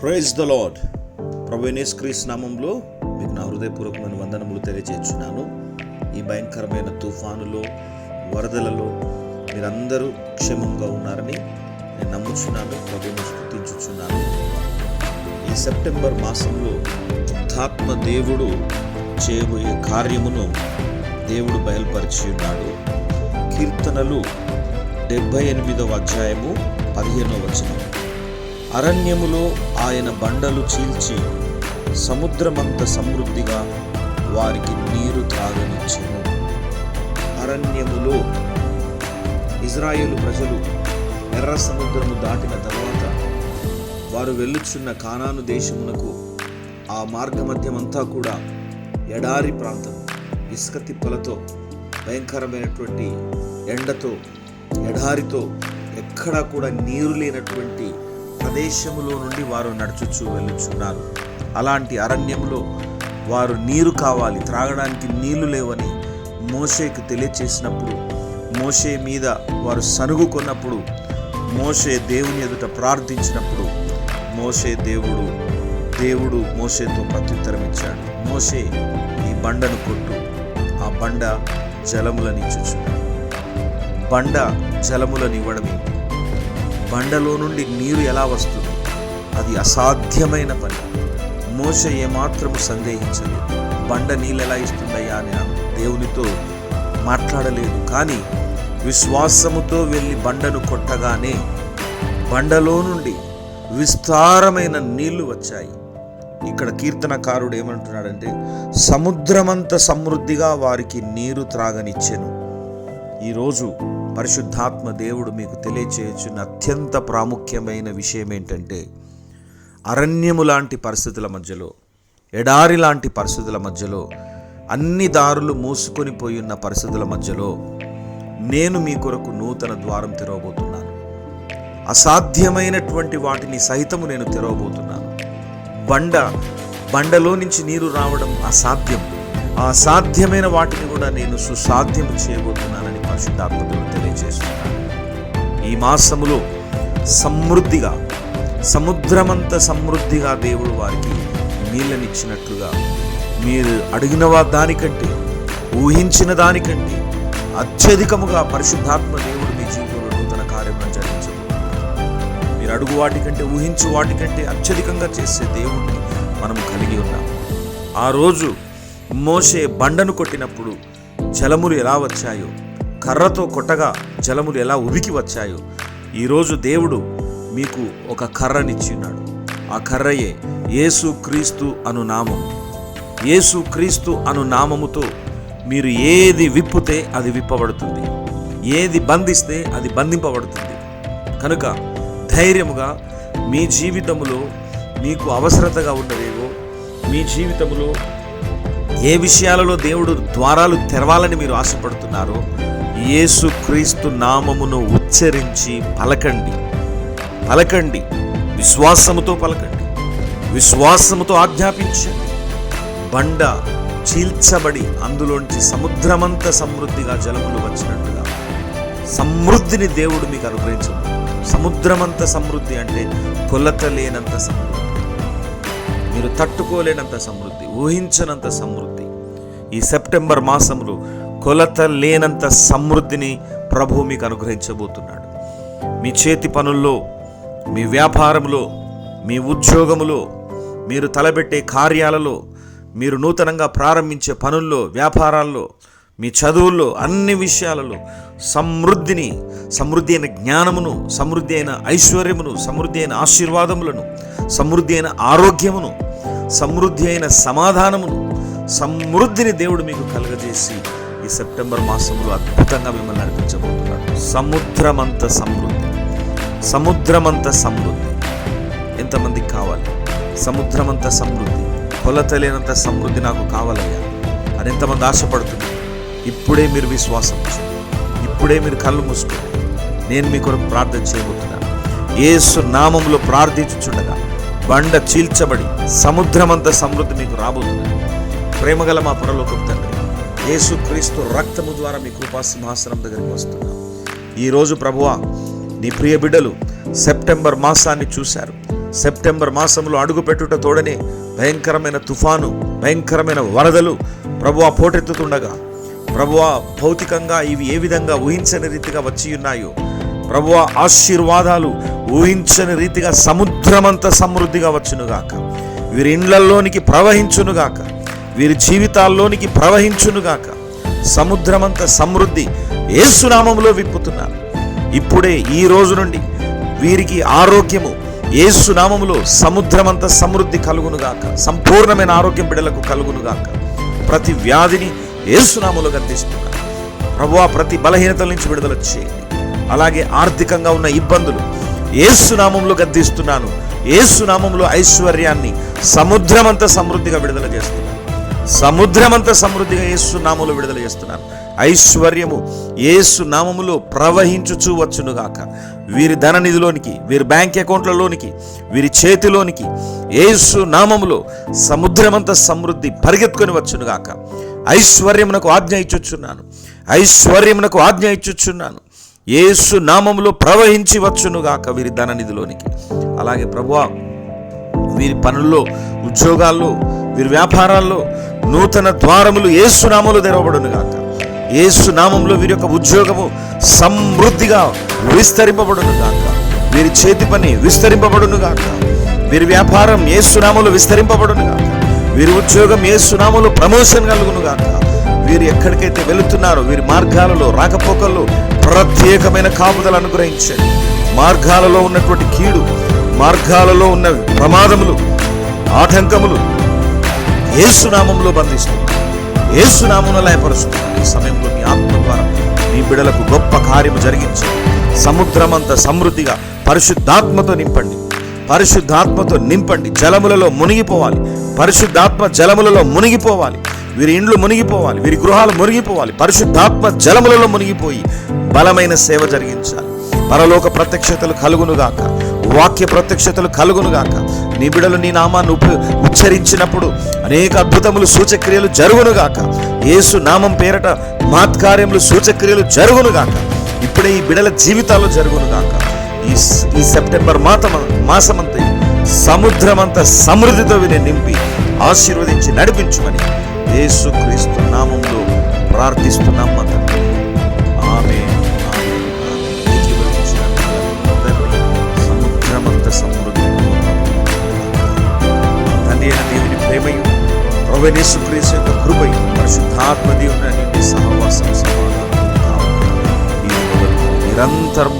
Praise the lord ప్రభు క్రీస్ నామంలో మీకు నా హృదయపూర్వకమైన వందనములు తెలియజేస్తున్నాను. ఈ భయంకరమైన తుఫానులో వరదలలో మీరందరూ క్షేమంగా ఉన్నారని నేను నమ్ముచున్నాను. ప్రభుని స్థుతించుచున్నాను ఈ సెప్టెంబర్ మాసంలో ఆత్మ దేవుడు చేయబోయే కార్యమును దేవుడు బయలుపరిచి ఉన్నాడు. కీర్తనలు డెబ్భై ఎనిమిదవ అధ్యాయము పదిహేనవ వచనం. అరణ్యములో ఆయన బండలు చీల్చి సముద్రమంత సమృద్ధిగా వారికి నీరు త్రాగనిచ్చెను. అరణ్యములో ఇజ్రాయేలు ప్రజలు ఎర్ర సముద్రము దాటిన తర్వాత వారు వెళ్ళుచున్న కానాను దేశమునకు ఆ మార్గమధ్యమంతా కూడా ఎడారి ప్రాంతం ఇసుక తిప్పలతో భయంకరమైనటువంటి ఎండతో ఎడారితో ఎక్కడా కూడా నీరు లేనటువంటి ప్రదేశములో నుండి వారు నడుచుచు వెళ్ళుచున్నారు. అలాంటి అరణ్యంలో వారు నీరు కావాలి త్రాగడానికి నీళ్ళు లేవని మోషేకి తెలియచేసినప్పుడు మోషే మీద వారు సనుగుకొన్నప్పుడు మోషే దేవుని ఎదుట ప్రార్థించినప్పుడు మోషే దేవుడు దేవుడు మోషేతో ప్రత్యుత్తరం ఇచ్చాడు. మోషే ఈ బండను కొట్టు. ఆ బండ జలములనిచ్చుచు. బండ జలములనివ్వడమే. బండలో నుండి నీరు ఎలా వస్తుంది? అది అసాధ్యమైన పని. మోస ఏమాత్రము సందేహించలేదు బండ నీళ్ళు ఎలా ఇస్తుందయ్యా అని దేవునితో మాట్లాడలేదు. కానీ విశ్వాసముతో వెళ్ళి బండను కొట్టగానే బండలో నుండి విస్తారమైన నీళ్ళు వచ్చాయి. ఇక్కడ కీర్తనకారుడు ఏమంటున్నాడంటే సముద్రమంత సమృద్ధిగా వారికి నీరు త్రాగనిచ్చెను. ఈరోజు పరిశుద్ధాత్మ దేవుడు మీకు తెలియచేయచ్చిన అత్యంత ప్రాముఖ్యమైన విషయం ఏంటంటే అరణ్యము లాంటి పరిస్థితుల మధ్యలో ఎడారి లాంటి పరిస్థితుల మధ్యలో అన్ని దారులు మూసుకొని పోయిన పరిస్థితుల మధ్యలో నేను మీ కొరకు నూతన ద్వారం తెరవబోతున్నాను. అసాధ్యమైనటువంటి వాటిని సహితము నేను తెరవబోతున్నాను. బండ బండలో నుంచి నీరు రావడం అసాధ్యం. ఆ అసాధ్యమైన వాటిని కూడా నేను సుసాధ్యం చేయబోతున్నాను. పరిశుద్ధాత్మకులు తెలియజేస్తున్నాను. ఈ మాసములో సమృద్ధిగా సముద్రమంత సమృద్ధిగా దేవుడు వారికి నీళ్ళనిచ్చినట్లుగా మీరు అడిగిన దానికంటే ఊహించిన దానికంటే అత్యధికముగా పరిశుద్ధాత్మ దేవుడు మీ జీవితంలో నూతన కార్యం జరిగించబోతున్నాడు. మీరు అడుగు వాటికంటే ఊహించు వాటికంటే అత్యధికంగా చేసే దేవుణ్ణి మనము కలిగి ఉన్నాం. ఆ రోజు మోసే బండను కొట్టినప్పుడు జలములు ఎలా వచ్చాయో కర్రతో కొట్టగా జలములు ఎలా ఉబికి వచ్చాయో ఈరోజు దేవుడు మీకు ఒక కర్రనిచ్చి ఉన్నాడు ఆ కర్రయే యేసు క్రీస్తు అను నామము. యేసు క్రీస్తు అను నామముతో మీరు ఏది విప్పుతే అది విప్పబడుతుంది. ఏది బంధిస్తే అది బంధింపబడుతుంది. కనుక ధైర్యముగా మీ జీవితములో మీకు అవసరతగా ఉన్నవేవో మీ జీవితంలో ఏ విషయాలలో దేవుడు ద్వారాలు తెరవాలని మీరు ఆశపడుతున్నారో యేసు క్రీస్తు నామమును ఉచ్చరించి పలకండి. పలకండి. విశ్వాసముతో పలకండి. విశ్వాసముతో ఆజ్ఞాపించండి. బండ చీల్చబడి అందులోంచి సముద్రమంత సమృద్ధిగా జలములు వచ్చినట్టుగా సమృద్ధిని దేవుడు మీకు అనుగ్రహించదు సముద్రమంత సమృద్ధి అంటే కొలత లేనంత సమృద్ధి. మీరు తట్టుకోలేనంత సమృద్ధి ఊహించనంత సమృద్ధి. ఈ సెప్టెంబర్ మాసంలో కొలత లేనంత సమృద్ధిని ప్రభు మీకు అనుగ్రహించబోతున్నాడు. మీ చేతి పనుల్లో మీ వ్యాపారంలో మీ ఉద్యోగములో మీరు తలబెట్టే కార్యాలలో మీరు నూతనంగా ప్రారంభించే పనుల్లో వ్యాపారాల్లో మీ చదువుల్లో అన్ని విషయాలలో సమృద్ధిని సమృద్ధి అయిన జ్ఞానమును సమృద్ధి అయిన ఐశ్వర్యమును సమృద్ధి అయిన ఆశీర్వాదములను సమృద్ధి అయిన ఆరోగ్యమును సమృద్ధి అయిన సమాధానమును సమృద్ధిని దేవుడు మీకు కలుగజేసి ఈ సెప్టెంబర్ మాసంలో అద్భుతంగా మిమ్మల్ని నడిపించబోతున్నాడు సముద్రమంత సమృద్ధి. సముద్రమంత సమృద్ధి. ఎంతమందికి కావాలి? సముద్రమంత సమృద్ధి. కొలతలేనంత సమృద్ధి నాకు కావాలయ్యా. అని ఎంతమంది ఆశపడుతున్నారు? ఇప్పుడే మీరు విశ్వాసం ఇప్పుడే మీరు కళ్ళు మూసుకోండి. నేను మీ కొరకు ప్రార్థన చేయబోతున్నాను. ఏసు నామంలో ప్రార్థించుచుండగా బండ చీల్చబడి సముద్రమంత సమృద్ధి మీకు రాబోతుంది ప్రేమగల మా పొరలోకి తండ్రి యేసు క్రీస్తు రక్తము ద్వారా మీ కృపా సింహాసనం దగ్గరికి వస్తున్నాం. ఈరోజు ప్రభువా నీ ప్రియ బిడ్డలు సెప్టెంబర్ మాసాన్ని చూశారు. సెప్టెంబర్ మాసంలో అడుగుపెట్టుట తోడనే భయంకరమైన తుఫాను భయంకరమైన వరదలు ప్రభువా పోటెత్తుతుండగా ప్రభువా భౌతికంగా ఇవి ఏ విధంగా ఊహించని రీతిగా వచ్చి ఉన్నాయో ప్రభువా ఆశీర్వాదాలు ఊహించని రీతిగా సముద్రమంత సమృద్ధిగా వచ్చునుగాక. వీరి ఇండ్లలోనికి ప్రవహించునుగాక. వీరి జీవితాల్లోనికి ప్రవహించునుగాక. సముద్రమంత సమృద్ధి ఏసునామంలో విప్పుతున్నారు. ఇప్పుడే ఈ రోజు నుండి వీరికి ఆరోగ్యము ఏసునామములో సముద్రమంత సమృద్ధి కలుగునుగాక. సంపూర్ణమైన ఆరోగ్యం బిడలకు కలుగునుగాక. ప్రతి వ్యాధిని ఏసునామంలో గద్దిస్తున్నాను ప్రభువా ప్రతి బలహీనతల నుంచి విడుదల చేయండి. అలాగే ఆర్థికంగా ఉన్న ఇబ్బందులు ఏసునామంలో గద్దిస్తున్నాను. ఏసునామంలో ఐశ్వర్యాన్ని సముద్రమంత సమృద్ధిగా విడుదల చేస్తున్నాను. సముద్రమంత సమృద్ధిగా యేసు నామములో విడుదల చేస్తున్నాను. ఐశ్వర్యము యేసు నామములో ప్రవహించుచూ వచ్చునుగాక. వీరి ధననిధిలోనికి వీరి బ్యాంక్ అకౌంట్లలోనికి వీరి చేతిలోనికి యేసు నామములో సముద్రమంత సమృద్ధి పరిగెత్తుకొని వచ్చునుగాక. ఐశ్వర్యమునకు ఆజ్ఞ ఇచ్చుచున్నాను. ఐశ్వర్యమునకు ఆజ్ఞ ఇచ్చుచున్నాను. యేసు నామములో ప్రవహించి వచ్చునుగాక వీరి ధననిధిలోనికి. అలాగే ప్రభువా వీరి పనుల్లో ఉద్యోగాల్లో వీరి వ్యాపారాల్లో నూతన ద్వారములు ఏసునామములు తెరవబడును గాక. ఏసునామంలో వీరి యొక్క ఉద్యోగము సమృద్ధిగా విస్తరింపబడును గాక. వీరి చేతి పని విస్తరింపబడును గాక. వీరి వ్యాపారం ఏసునామములు విస్తరింపబడును గాక. వీరి ఉద్యోగం ఏసునామములు ప్రమోషన్ కలుగును గాక. వీరు ఎక్కడికైతే వెళుతున్నారో వీరి మార్గాలలో రాకపోకల్లో ప్రత్యేకమైన కాపుదలు అనుగ్రహించండి. మార్గాలలో ఉన్నటువంటి కీడు మార్గాలలో ఉన్న ప్రమాదములు ఆటంకములు ఏసునామంలో బంధిస్తున్నాను ఏసునామంలో లయపరుస్తున్నాను ఈ సమయంలో మీ ఆత్మ ద్వారా మీ బిడలకు గొప్ప కార్యము జరిగించి సముద్రమంత సమృద్ధిగా పరిశుద్ధాత్మతో నింపండి. పరిశుద్ధాత్మతో నింపండి. జలములలో మునిగిపోవాలి. పరిశుద్ధాత్మ జలములలో మునిగిపోవాలి. వీరి ఇండ్లు మునిగిపోవాలి. వీరి గృహాలు మునిగిపోవాలి. పరిశుద్ధాత్మ జలములలో మునిగిపోయి బలమైన సేవ జరిగించాలి. పరలోక ప్రత్యక్షతలు కలుగునుగాక వాక్య ప్రత్యక్షతలు కలుగునుగాక నీ బిడలు నీ నామాన్ని ఉప ఉచ్చరించినప్పుడు అనేక అద్భుతములు సూచక్రియలు జరుగునుగాక యేసు నామం పేరట మాత్కార్యములు సూచక్రియలు జరుగునుగాక ఇప్పుడే ఈ బిడల జీవితాలు జరుగునుగాక ఈ ఈ సెప్టెంబర్ మాత మాసమంతా సముద్రమంత సమృద్ధితో విని నింపి ఆశీర్వదించి నడిపించుమని యేసు క్రీస్తు నామంలో ప్రార్థిస్తున్నాం మా తండ్రి ఆమె సముద్రమంత సమృద్ధి తండ్రి అయిన దేవుని ప్రేమయు ప్రవేశు క్రీస్తు యొక్క కృపయు పరిశుద్ధాత్మ దేవుని సహవాసం సమాధానం నిరంతరం